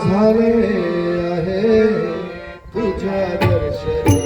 झाले आहे तुझ्या दर्शनी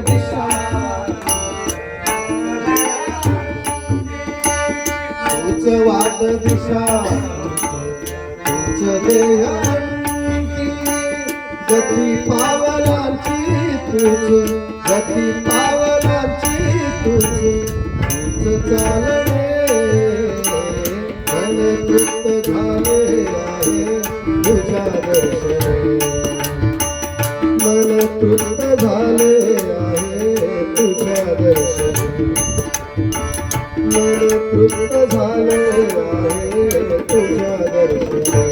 दिशा वाट दिशा गती पावलांची तुझ गती तुझ चालणे मन तृप्त झाले आहे तुझ्या मन तृप्त झाले झाले आहे तुझ्या दर्शनी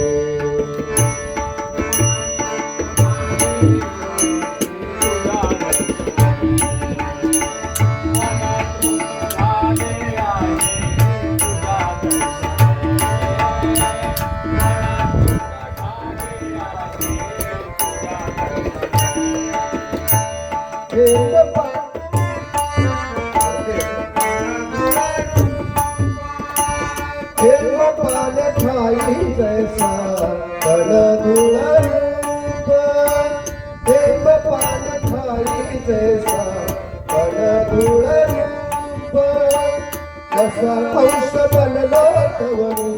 हे बाबा पाल ठाई जैसा तन धुळ रूप पाल ठाई जैसा तन धुळ कसा अंश बनलो तवनी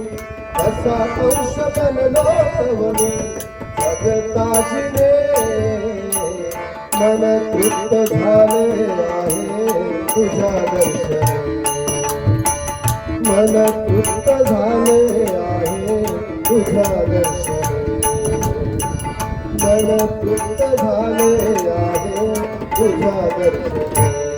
कसा अंश बनलो तवनी मन तृप्त झाले आहे तुझ्या दर्शन. मन तृप्त झाले आहे तुझ्या दर्शन मन तृप्त झाले आहे तुझ्या दर्शन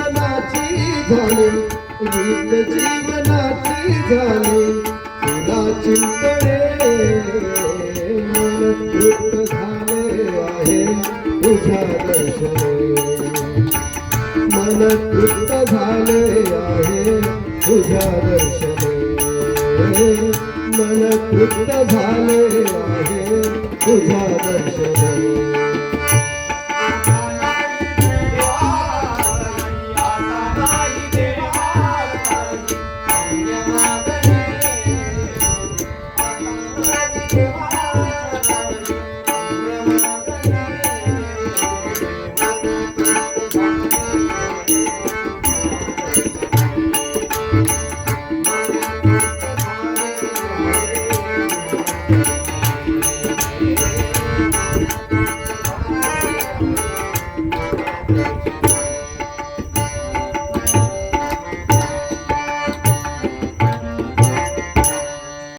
रीत जीवनाची झाली तुला चिंतणे मन तृप्त झाले आहे तुझ्या दर्शने. मन तृप्त झाले आहे तुझ्या दर्शने. मन तृप्त झाले आहे तुझ्या दर्शने. Yeah.